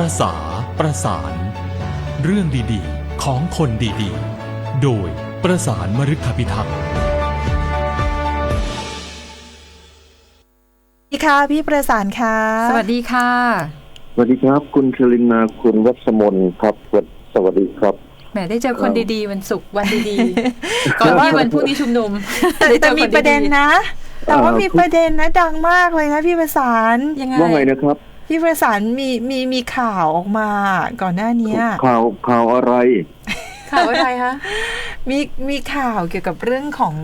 ประสาประสาน เรื่องดีๆ ของคนดีๆ โดยประสานมฤคพิทักษ์สวัสดีค่ะพี่ประสานค่ะ สวัสดีค่ะ สวัสดีครับ คุณชลินาคุณวัชมนครับสวัสสวัสดีครับแหมได้เจอคนดีๆ วันศุกร์วันดีๆ ก่อนที่วันพรุ่งนี้ชุมนุมแต่ได้เจแต่อคมีดีๆประเด็นนะ แต่ว่าเอ่อมีประเด็นนะดังมากเลยนะพี่ประสานยังไงว่าไงนะครับ พี่ประสานมีมีมีข่าวออกมาก่อนหน้าเนี้ยข่าวข่าวอะไร ข่าวอะไรคะมีมีข่าวเกี่ยวกับเรื่องของ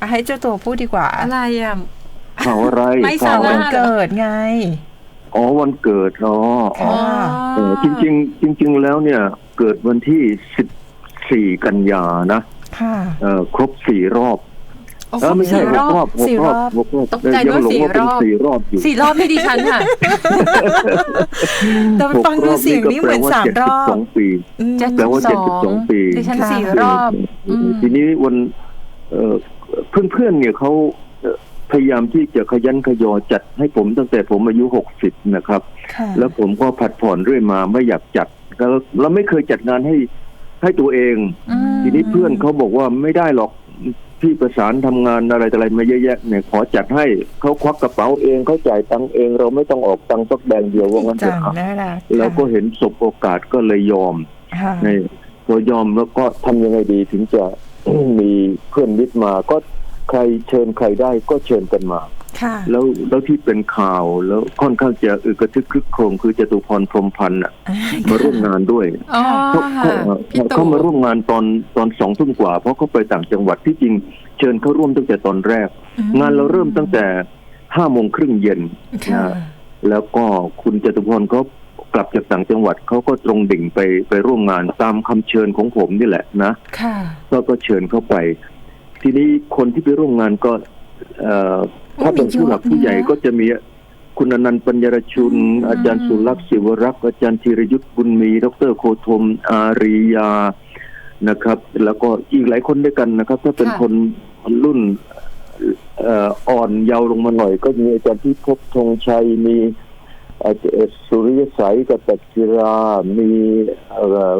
อะให้เจ้าตัวพูดดีกว่าอะไรอะข่าวอะไรไม่ข่าวสาอะระไรวันเกิดไงอ๋อวันเกิดอ๋ออ๋อค่ะเออจริงๆจริง ๆ แล้วเนี่ย เกิดวันที่สิบสี่กันยานะค่ะเออครบสี่รอบ โอ้เออไม่ใช่สี่หรกอบรอบหสี่กรรออบบหกรอบตกใจเออยังหลงว่าว่าเป็นสี่สี่รรออบบอยู่สี่รอบนี่ดิฉันค่ะ แต่ฟังดูเสียงนี่เหมือนสามรอบ สองปี อืมเจ็ดแปลว่าสิบสอง72ปี ดิฉันค่ะสี่รอบ อืม ทีนี้วันเอ่อเพื่อนๆเนี่ยเขาเอ่อพยายามที่จะขยันขยอจัดให้ผมตั้งแต่ผมอายุหกสิบนะครับ ค่ะแล้วผมก็ผัดผ่อนเรื่อยมาไม่อยากจัดแล้วเราไม่เคยจัดงานให้ให้ตัวเอง อืม ทีนี้เพื่อนเขาบอกว่าไม่ได้หรอก พี่ประสานทำงานอะไรต่ออะไรมาเยอะแยะเนี่ยขอจัดให้เขาควักกระเป๋าเองเขาจ่ายตังค์เอง เราไม่ต้องออกตังค์สักแบงค์เดียวว่างั้นเถจังอะน่ารักแล้วก็เห็นสบโอกาสก็เลยยอมค่ะในพอยอมแล้วก็ทำยังไงดีถึงจะมีเพื่อนมิตรมาก็ใครเชิญใครได้ก็เชิญกันมาค่ะ แล้วแล้วที่เป็นข่าวแล้วค่อนข้างจะอึกระทึกครึกโครมคือจตุพรพรหมพันธ์น่ะมาร่วมงานด้วยอ๋อเขาค่ะเขาพี่เขาตู่เขามาร่วมงานตอนตอนสองทุ่มกว่า เพราะเขาไปต่างจังหวัดที่จริง เชิญเขาร่วมตั้งแต่ตอนแรก งานเราเริ่มตั้งแต่ห้าโมงครึ่งเย็นค่ะนะแล้วก็คุณจตุพรเขากลับจากต่างจังหวัดเขาก็ตรงดิ่งไปไปร่วมงานตามคำเชิญของผมนี่แหละนะค่ะก็ก็เชิญเข้าไป ทีนี้คนที่ไปร่วมงานก็เอ่อโอ้ ถ้าเป็นมีเยอะผู้หลักผู้ใหญ่นะก็จะมีคุณอนันต์ปัญญรชุนอืมอาจารย์สุรักษ์ศิวรักษ์อาจารย์ธีรยุทธ์บุญมี ดรโคธมอาริยานะครับ แล้วก็อีกหลายคนด้วยกันนะครับ ถ้าเป็นคนรุ่นเอ่ออ่อนเยาว์ลงมาหน่อย ก็มีอาจารย์ที่พบธงชัยมีอาจารย์สุริยสัยกับตัจิรา มีเอ่อ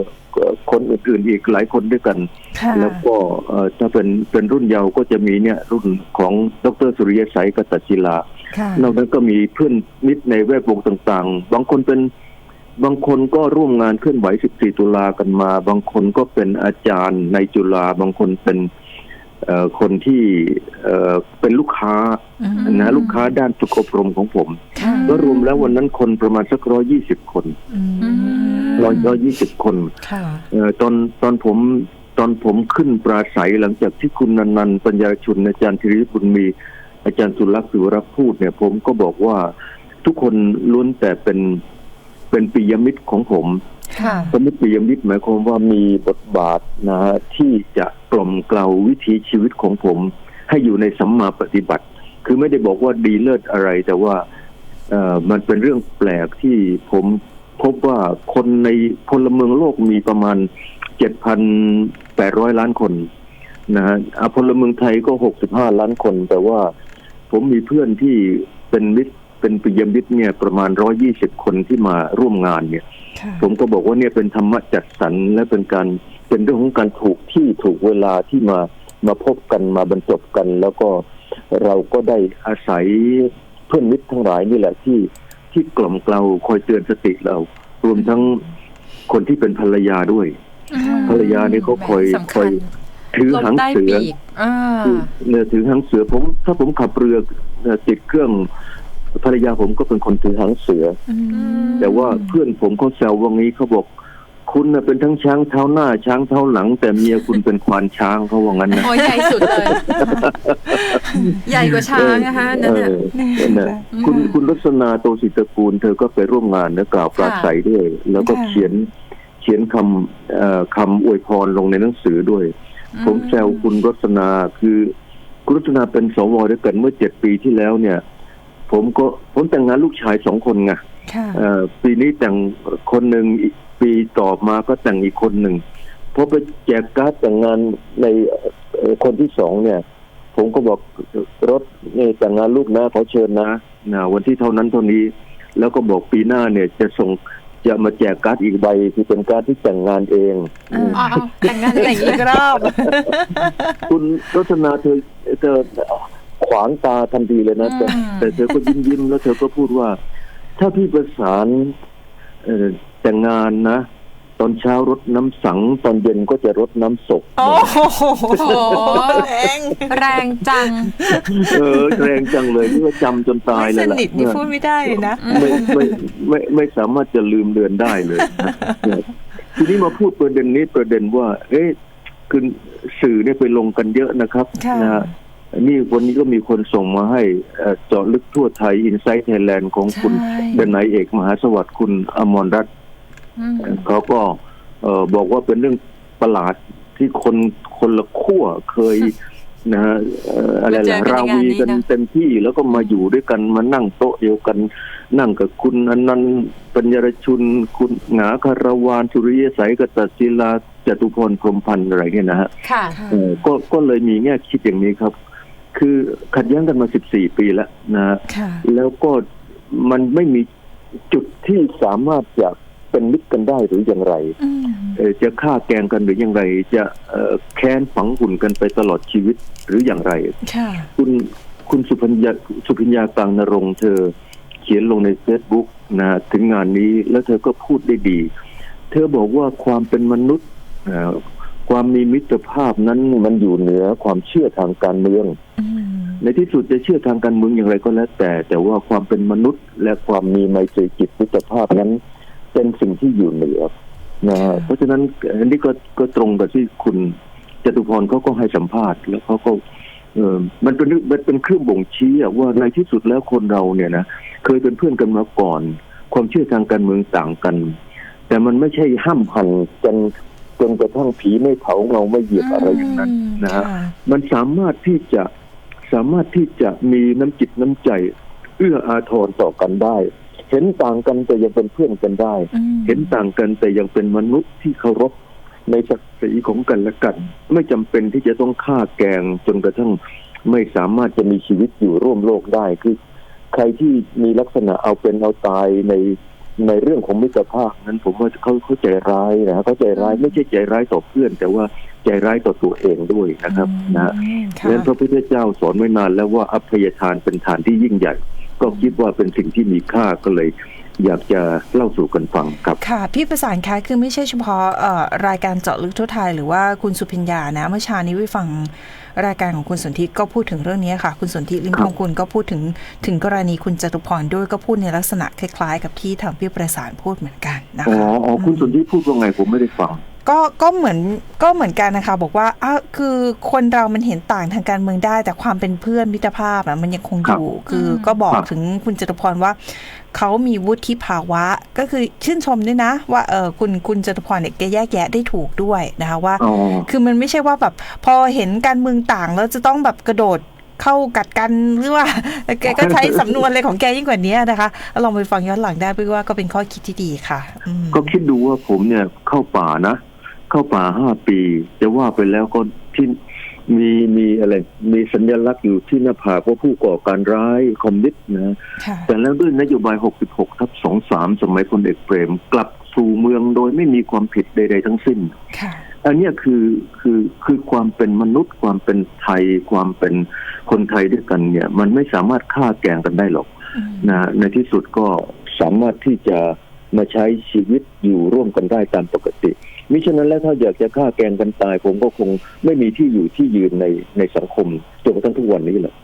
คนอื่นๆอีกหลายคนด้วยกันค่ะแล้วก็เอ่อถ้าเป็นเป็นรุ่นเยาว์ก็จะมีเนี่ยรุ่นของดรสุริยสัยกตัจิลาค่ะนอกนั้นก็มีเพื่อนมิตรในแวดวงต่างๆ บางคนเป็นบางคนก็ร่วมงานเคลื่อนไหว 14 ตุลากันมา บางคนก็เป็นอาจารย์ในจุฬาบางคนเป็นเอ่อคนที่เอ่อเป็นลูกค้าอืมนะลูกค้าด้านฝึกอบรมของผมค่ะก็รวมแล้ววันนั้นคนประมาณสักร้อยี่สิบคนอืม ร้อยร้อยี่สิบคนค่ะเอ่อตอนตอนผมตอนผมขึ้นปราศัยหลังจากที่คุณนันนันต์ปัญญาชุนอาจารย์ธีรยุทธ์บุญมี อาจารย์สุรักษ์สุวรักษ์พูดเนี่ย ผมก็บอกว่าทุกคนล้วนแต่เป็นเป็นปิยมิตรของผมค่ะสมิตรปิยมิตรหมายความว่ามีบทบาทนะฮะที่จะกล่อมเกลาวิถีชีวิตของผม ให้อยู่ในสัมมาปฏิบัติ คือไม่ได้บอกว่าดีเลิศอะไร แต่ว่าเอ่อมันเป็นเรื่องแปลกที่ผม พบว่าคนในพลเมืองโลกมีประมาณ 7,800 ล้านคนนะฮะอะพลเมืองไทยก็ 65 ล้านคน แต่ว่าผมมีเพื่อนที่เป็นมิตรเป็นปิยมิตรเนี่ยประมาณ 120 คนที่มาร่วมงานเนี่ยค่ะผมก็บอกว่าเนี่ยเป็นธรรมะจัดสรรและเป็นการเป็นเรื่องของการถูกที่ถูกเวลาที่มามาพบกันมาบรรจบกัน แล้วก็เราก็ได้อาศัยเพื่อนมิตรทั้งหลายนี่แหละที่ ที่กล่อมเกลาคอยเตือนสติเรา รวมทั้งคนที่เป็นภรรยาด้วยอืมภรรยานี่เขาคอยสำคอยญถือลมหางใต้เสือปีกอ่าคือเนี่ยถือหางเสือผม ถ้าผมขับเรือเอ่อติดเครื่องภรรยาผมก็เป็นคนถือหางเสืออืมแต่ว่าเพื่อนผมเขาแซวว่างี้เขาบอก คุณน่ะเป็นทั้งช้างเท้าหน้า ช้างเท้าหลัง แต่เมียคุณเป็นควานช้างเขาว่างั้นนะโอ้ยใหญ่สุดเลย ใหญ่กว่าช้างนะคะนั่นเอน่ะอนั่นน่ะอืมคุณคุณรัศนาโตศิตระกูล เธอก็ไปร่วมงานนะกล่าวปราศัยด้วย แล้วก็ค่ะเขียนเขียนคำเอ่อคำอวยพรลงในหนังสือด้วย ผมแซวคุณรัศนาคือคุณรัศนาเป็นสวด้วยกันเมื่อเจ็ดปีที่แล้วเนี่ย ผมก็ผมแต่งงานลูกชายสองคนไงค่ะเอ่อปีนี้แต่งคนหนึ่งอีก ปีต่อมาก็แต่งอีกคนหนึ่งพอไปแจกการ์ดแต่งงานในเอ่อคนที่สองเนี่ย ผมก็บอกรถนี่แต่งงานลูกนะขอเชิญนะนะวันที่เท่านั้นเท่านี้ แล้วก็บอกปีหน้าเนี่ยจะส่งจะมาแจกการ์ดอีกใบที่เป็นการ์ดที่แต่งงานเองอ่าอ๋ออ๋อแต่งงานอะไรแต่องย่างอีนี้กรอบคุณรสนาเธอเธอขวางตาทันทีเลยนะแต่อืมแต่เธอก็ยิ้มยิ้มๆแล้วเธอก็พูดว่า ถ้าพี่ประสานเอ่อ แต่งงานนะ ตอนเช้ารดน้ำสัง ตอนเย็นก็จะรดน้ำศพโอ้โหโอ้โหแรงแรงจัง เออแรงจังเลยที่ว่าจำจนตายไม่เลสยล่ะนิทนี่พูดไม่ได้เลยนะไม่ไม่ไม่ไม่สามารถจะลืมเลือนได้เลยนะเนี่ยทีนี้มาพูดประเด็นนี้ประเด็นว่า เอ๊ะคือสื่อเนี่ยไปลงกันเยอะนะครับค่ะนะฮะนี่วันนี้ก็มีคนส่งมาให้เอ่อเจาะลึกทั่วไทยอินไซต์ไทยแลนด์ของคุณใช่เดนายเอกมหาสวัสดิ์คุณอมรรัตน์อืม เขาก็เอ่อบอกว่าเป็นเรื่องประหลาดที่คนคนละขั้วเคยนะฮะเอ่ออะไรมาเจล่ะอกันราในงานวีนี้กันนะเต็มที่แล้วก็มาอยู่ด้วยกันมานั่งโต๊ะเดียวกัน นั่งกับคุณอนันต์ปัญญรชุน คุณหงาคารวานสุริยสัยกตศิลาจตุพรพรหมพันธ์อะไรเนี่ยนะฮะค่ะเอ่อก็ก็เลยมีแง่คิดอย่างนี้ครับ คือขัดแย้งกันมา14ปีแล้วนะฮะค่ะแล้วก็มันไม่มีจุดที่สามารถจะ เป็นมิตรกันได้หรืออย่างไรอืมเอ่อจะฆ่าแกล้งกันหรืออย่างไร จะเอ่อแค้นฝังหุ่นกันไปตลอดชีวิตหรืออย่างไรค่ะคุณคุณสุพัญญาสุพิญญากลางนรงค์เธอเขียนลงในเฟซบุ๊กนะถึงงานนี้แล้วเธอก็พูดได้ดี เธอบอกว่าความเป็นมนุษย์เอ่อความมีมิตรภาพนั้นมันอยู่เหนือความเชื่อทางการเมืองอืมในที่สุดจะเชื่อทางการเมืองอย่างไรก็แล้วแต่ แต่ว่าความเป็นมนุษย์และความมีไมตรีจิตมิตรภาพนั้น เป็นสิ่งที่อยู่เหนือนะฮะเพราะฉะนั้นอันนี้ก็ก็ตรงกับที่คุณจตุพรเขาก็ให้สัมภาษณ์ แล้วเขาก็เออมันเป็นมันเป็นเครื่องบ่งชี้อะว่าในที่สุดแล้วคนเราเนี่ยนะเคยเป็นเพื่อนกันมาก่อน ความเชื่อทางการเมืองต่างกัน แต่มันไม่ใช่ห้ามหันจนจนกระทั่งผีไม่เผาเงาไม่เหยียบอะไรอย่างนั้นนะฮะค่มันสามารถที่จะสามารถที่จะมีน้ำจิตน้ำใจ เอื้ออาทรต่อกันได้ เห็นต่างกันแต่ยังเป็นเพื่อนกันได้อืมเห็นต่างกันแต่ยังเป็นมนุษย์ที่เคารพในศักดิ์ศรีของกันและกัน ไม่จำเป็นที่จะต้องฆ่าแกล้งจนกระทั่งไม่สามารถจะมีชีวิตอยู่ร่วมโลกได้คือ ใครที่มีลักษณะเอาเป็นเอาตายในในเรื่องของมิตรภาพนั้นผมว่าเขาเขาใจร้ายนะเขาใจร้ายไม่ใช่ใจร้ายต่อเพื่อน แต่ว่าใจร้ายต่อตัวเองด้วยนะครับนะฮะอืมเพราะฉะนั้นพระพุทธเจ้าสอนไว้นานแล้วว่าอภัยทานเป็นทานที่ยิ่งใหญ่ ก็คิดว่าเป็นสิ่งที่มีค่าก็เลยอยากจะเล่าสู่กันฟังครับ ค่ะ พี่ประสานคะคือไม่ใช่เฉพาะเอ่อรายการเจาะลึกทั่วไทย หรือว่าคุณสุพิญญานะ เมื่อเช้านี้ไปฟังรายการของคุณสนธิก็พูดถึงเรื่องนี้ค่ะ คุณสนธิลิมครัพบงกุลก็พูดถึงถึงกรณีคุณจตุพรด้วยก็พูดในลักษณะคล้ายๆ กับที่ทางพี่ประสานพูดเหมือนกันนะอ๋อคะอ๋อคุณสนที่พูดว่าไงผมไม่ได้ฟัง ก็ก็เหมือนก็เหมือนกันนะคะ บอกว่าอ้าวคือคนเรามันเห็นต่างทางการเมืองได้ แต่ความเป็นเพื่อนมิตรภาพอะมันยังคงอยู่คือก็บอกครับถึงคุณจตุพรว่าเขามีวุฒิภาวะ ก็คือชื่นชมด้วยนะ ว่าเออคุณคุณจตุพรเนี่ยแกแยกแยะได้ถูกด้วยนะคะว่าอ๋อคือมันไม่ใช่ว่าแบบ พอเห็นการเมืองต่างแล้วจะต้องแบบกระโดดเข้ากัดกันหรือว่าแกก็ใช้สำนวนอะไรของแกยิ่งกว่านี้นะคะลองไปฟังย้อนหลังได้พี่ว่าก็เป็นข้อคิดที่ดีค่ะอืมก็คิดดูว่าผมเนี่ยเข้าป่านะ เข้าป่าห้าปี จะว่าไปแล้วก็ที่มีมีอะไร มีสัญลักษณ์อยู่ที่หน้าผากว่าผู้ก่อการร้ายคอมมิวนิสต์นะค่ะแต่แล้วด้วยนโยบาย 66 ทับ 23 สมัยพลเอกเปรม กลับสู่เมืองโดยไม่มีความผิดใดๆทั้งสิ้นค่ะอันเนี้ยคือคือคือความเป็นมนุษย์ความเป็นไทยความเป็นคนไทยด้วยกันเนี่ย มันไม่สามารถฆ่าแกล้งกันได้หรอกอืมนะในที่สุดก็สามารถที่จะมาใช้ชีวิตอยู่ร่วมกันได้ตามปกติ มิฉะนั้นแล้วถ้าอยากจะฆ่าแกงกันตาย ผมก็คงไม่มีที่อยู่ที่ยืนในในสังคมจนกระทั่งทุกวันนี้แหละ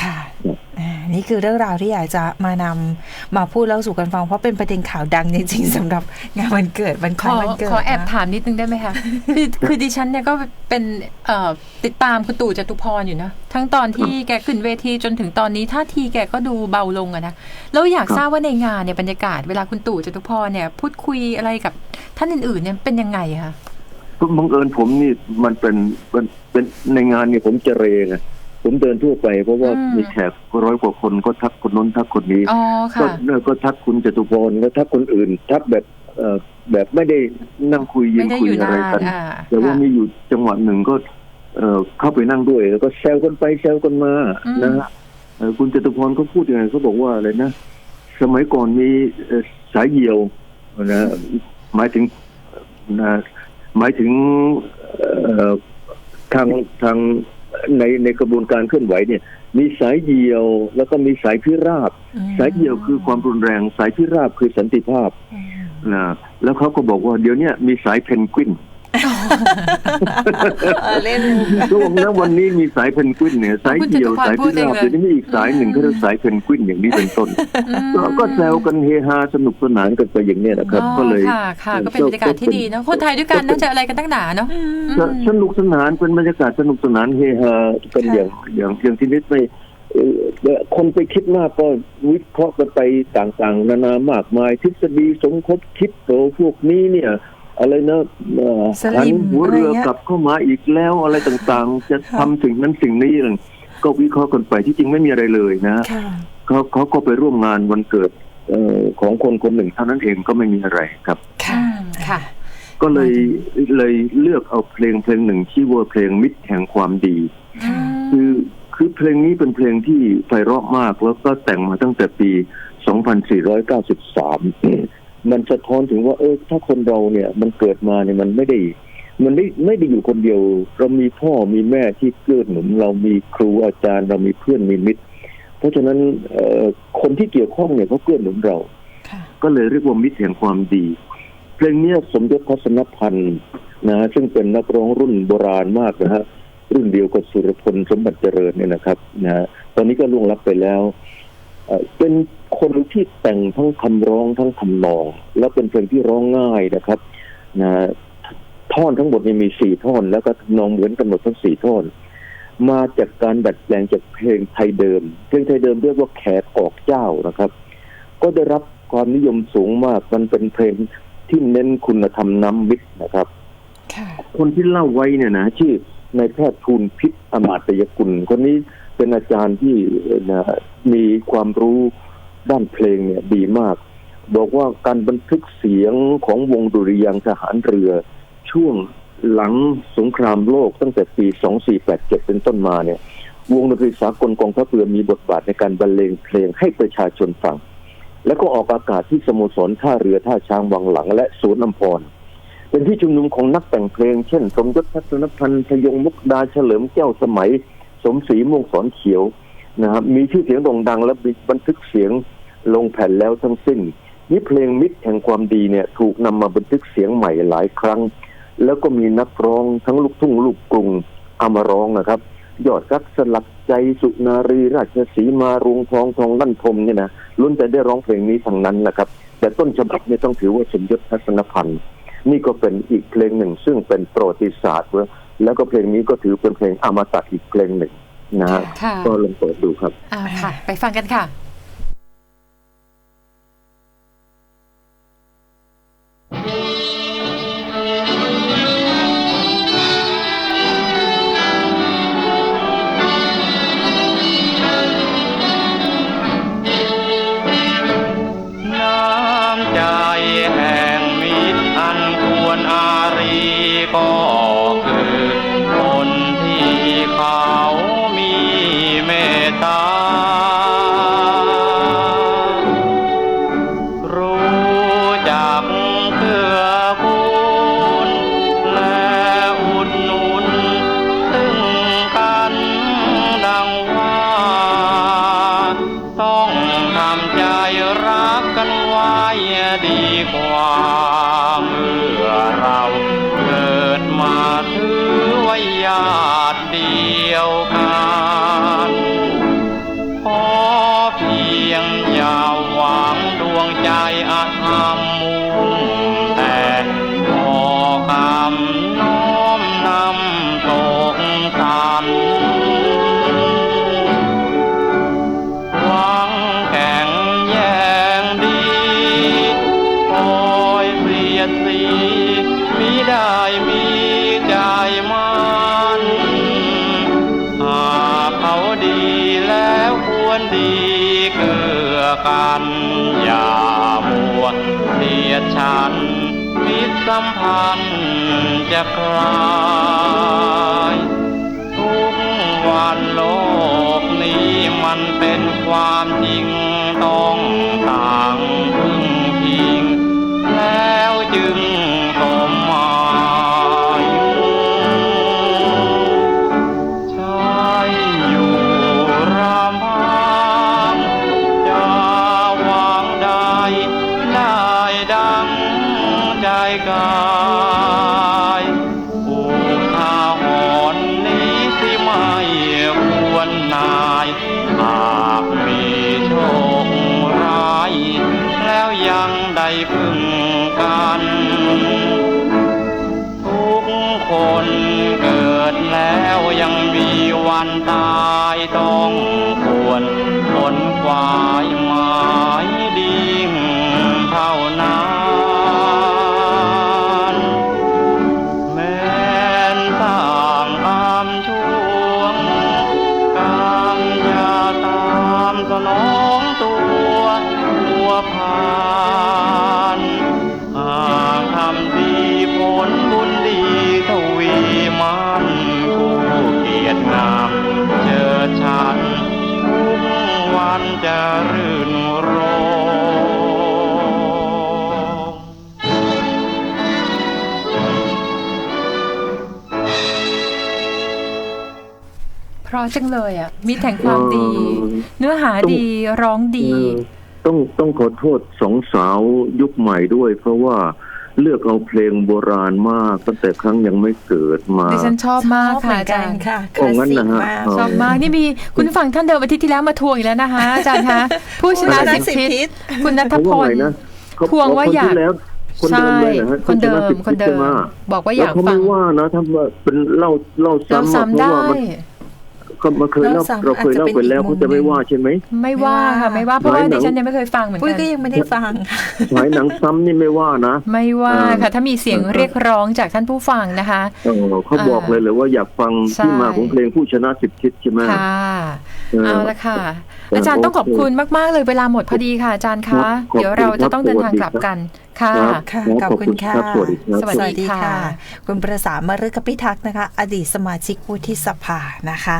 ค่ะครับอ่านี่คือเรื่องราวที่อยากจะมานำมาพูดเล่าสู่กันฟัง เพราะเป็นประเด็นข่าวดังจริงๆสำหรับงานวันเกิดวันขคล้าอยวันเกิดขอแอบนะถามนิดนึงได้ไหมคะคือคือดิฉันเนี่ยก็เป็นเอ่อติดตามคุณตู่จตุพรอยู่นะ ทั้งตอนที่แกขึ้นเวทีจนถึงตอนนี้ท่าทีแกก็ดูเบาลงอะนะแล้วอยากครับทราบว่าในงานเนี่ยบรรยากาศเวลาคุณตู่จตุพรเนี่ย พูดคุยอะไรกับท่านอื่นๆเนี่ยเป็นยังไงอะคะก็บังเอิญผมนี่มันเป็นมันเป็นในงานเนี่ยผมเจเรไง ผมเดินทั่วไป เพราะว่ามีแขกร้อยกว่าคนก็ทักคนน้นทักคนนี้อ๋อก็ค่ะเนี่ยก็ทักคุณจตุพรก็ทักคนอื่น ทักแบบเอ่อแบบไม่ได้นั่งคุยยืไม่นได้คุอยยู่อะไรนานกันอ่าแต่ว่าค่ะมีอยู่จังหวะหนึ่งก็เอ่อเข้าไปนั่งด้วย แล้วก็แซวกันไปแซวกันมาอืมนะฮะเอ่อคุณจตุพรก็พูดยังไงเขาบอกว่าอะไรนะ สมัยก่อนมีเอ่อสายเหี่ยวนะหมายถึงนะหมายถึงเอ่อทางทาง ในในกระบวนการเคลื่อนไหวเนี่ย มีสายเดียวแล้วก็มีสายพิราบ สายเดียวคือความรุนแรง สายพิราบคือสันติภาพนะแล้วเขาก็บอกว่าเดี๋ยวเนี้ยมีสายเพนกวิน เออเล่นช่วงนั้นวันนี้มีสายเพนกวินเนี่ยสายเดียวคุณจตุพรสายพูพิดเองราบเลยเดี๋ยวนี้มีอีกสายหนึ่งเขาเรียกสายเพนกวินอย่างนี้เป็นต้นก็ก็แซวกันเฮฮาสนุกสนานกันไปอย่างเนี้ยนะครับอ๋อก็เลยค่ะค่ะก็เป็นบรรยากาศที่ดีเนอะคนไทยด้วยกันน่าจะอะไรกันตั้งหนาเนาะสสนุกสนานเป็นบรรยากาศสนุกสนานเฮฮากันค่ะอย่างอย่างอย่างที่นิดไม่เอ่อคนไปคิดมากก็วิเคราะห์กันไปต่างๆ นานามากมาย ทฤษฎีสมคบคิดโตพวกนี้เนี่ย อะไรนะเอ่อสลิมหันหัวเรืออะไรเงี้ยกลับเข้ามาอีกแล้วอะไรต่างๆ จะทำสิ่งนั้นสิ่งนี้อะไรก็วิเคราะห์กันไปที่จริงไม่มีอะไรเลยนะค่ะเขาเขาก็ไปร่วมงานวันเกิดเอ่อของคนคนหนึ่งเท่านั้นเองก็ไม่มีอะไรครับค่ะค่ะ ก็เลยเลยเลือกเอาเพลงเพลงหนึ่งที่ว่าเพลงมิตรแห่งความดี คือคือเพลงนี้เป็นเพลงที่ไพเราะมากแล้วก็แต่งมาตั้งแต่ปี 2493 มันสะท้อนถึงว่าเออถ้าคนเราเนี่ยมันเกิดมาเนี่ยมันไม่ได้ มันไม่ไม่ได้อยู่คนเดียว เรามีพ่อมีแม่ที่เกื้อหนุนเรามีครูอาจารย์ เรามีเพื่อนมีมิตร เพราะฉะนั้นเอ่อคนที่เกี่ยวข้องเนี่ยเขาเกื้อหนุนเราค่ะก็เลยเรียกว่ามิตรแห่งความดี เพลงเนี้ยสมยศทัศนพันธ์นะฮะซึ่งเป็นนักร้องรุ่นโบราณมากนะฮะรุ่นเดียวกับสุรพลสมบัติเจริญเนี่ยนะครับนะฮะตอนนี้ก็ล่วงลับไปแล้ว เอ่อเป็นคนที่แต่งทั้งคำร้องทั้งทำนอง แล้วเป็นเพลงที่ร้องง่ายนะครับนะฮะท่อนทั้งหมดเนี่ยมีสี่ท่อน แล้วก็ทำนองเหมือนกันหมดทั้งสี่ท่อน มาจากการดัดแปลงจากเพลงไทยเดิม เพลงไทยเดิมเรียกว่าแขกออกเจ้านะครับ ก็ได้รับความนิยมสูงมาก มันเป็นเพลงที่เน้นคุณธรรมน้ำมิตรนะครับค่ะคนที่เล่าไว้เนี่ยนะชื่อนายแพทย์ทูลพิษอมาตยกุลคนนี้ เป็นอาจารย์ที่มีความรู้ด้านเพลงเนี่ยดีมาก บอกว่าการบันทึกเสียงของวงดุริยางทหารเรือ ช่วงหลังสงครามโลกตั้งแต่ปี 2487 เป็นต้นมาเนี่ยวงดนตรีสากลกองทัพเรือมีบทบาทในการบรรเลงเพลงให้ประชาชนฟัง แล้วก็ออกอากาศที่สโมสรท่าเรือท่าช้างวังหลัง และสวนอัมพร เป็นที่ชุมนุมของนักแต่งเพลง เช่น สมยศทัศนพันธ์พยงมุกดาเฉลิมแก้วสมัย สมศรีม่วงสอนเขียวนะครับมีชื่อเสียงโด่งดังและบันทึกเสียงลงแผ่นแล้วทั้งสิ้น นี่เพลงมิตรแห่งความดีเนี่ยถูกนำมาบันทึกเสียงใหม่หลายครั้ง แล้วก็มีนักร้องทั้งลูกทุ่งลูกกรุงเอามาร้องนะครับ ยอดรักสลักใจสุนารีราชสีมารุงทองทองลั่นทมเนี่ยนะล้นแต่ได้ร้องเพลงนี้ทั้งนั้นแหละครับ แต่ต้นฉบับเนี่ยต้องถือว่าสมยศทัศนพันธ์นี่ก็เป็นอีกเพลงหนึ่งซึ่งเป็นประวัติศาสตร์ว้ย แล้วก็เพลงนี้ก็ถือเป็นเพลงอมตะอีกเพลงหนึ่งนะฮะค่ะก็ลองเปิดดูครับอ่าค่ะ ไปฟังกันค่ะาติเดียวกัน วควรดีเกื้อกันอย่ามัวเสียดฉันมิตรสัมพันธ์จะคลายทุกวันโลกนี้มันเป็นความจริงต้องต่าง ราะจังเลยอะ มีแต่งความดีเออเนื้อหาดีร้องดีเออต้องต้องขอโทษสองสาวยุคใหม่ด้วย เพราะว่าเลือกเอาเพลงโบราณมากตั้งแต่ครั้งยังไม่เกิดมาดิฉันชอบมากชอบเหมืค่ะอนอากัจานรย์ค่ะคโอ้ลาสงั้นสิกนะฮะมากเอชอบมากนี่มีคุณฝั่งท่านเดิมอาทิตย์ที่แล้วมาทวงอีกแล้วนะคะอาจารย์คะผู้ชนะผู้ชนะสิบสิบทิศทิศคุณนัทเขาพว่าลไงนะเขทวงว่าคนอยากที่แล้วคนเดิใช่มเลยนะฮะคนเดิมสิบคนเดิใช่มไหบอกว่าแล้อยากเขาฟัไม่งว่านะถ้าว่าเป็นเล่าเล่าเราซ้ำอะเพราะซ้ำได้ว่ามัน ก็มาเคยเล่าเล่าซ้ำเราเคยเล่าไปแล้วอาจจะเป็นอีกมุมเขาจะไม่ว่าใช่ไหมไม่ว่าค่ะไม่ว่าเพราะว่าไม่หนัดิงฉันยังไม่เคยฟังเหมือนปุ้ยกันก็ยังไม่ได้ฟังค่ะ ฉายหนังซ้ำนี่ไม่ว่านะ ไม่ว่าเออค่ะ ถ้ามีเสียงเรียกร้องจากท่านผู้ฟังนะคะ เออเขาบอกเลยเลยว่าอยากฟังใช่ ที่มาของเพลงผู้ชนะสิบทิศใช่ไหมค่ะเออ เอาละค่ะเอออาจารย์ต้องขอบโอเคคุณมาก ๆ เลยเวลาหมดพอดีค่ะอาจารย์ครัคะบขอบคุณเดี๋ยวเราจะต้องเดินทางกลับกันค่ะครับ ค่ะครับขอบคุณค่ะรับสวัสดีครับ สวัสดีค่ะ คุณประสานมฤกพิทักษ์นะคะ อดีตสมาชิกวุฒิสภานะคะ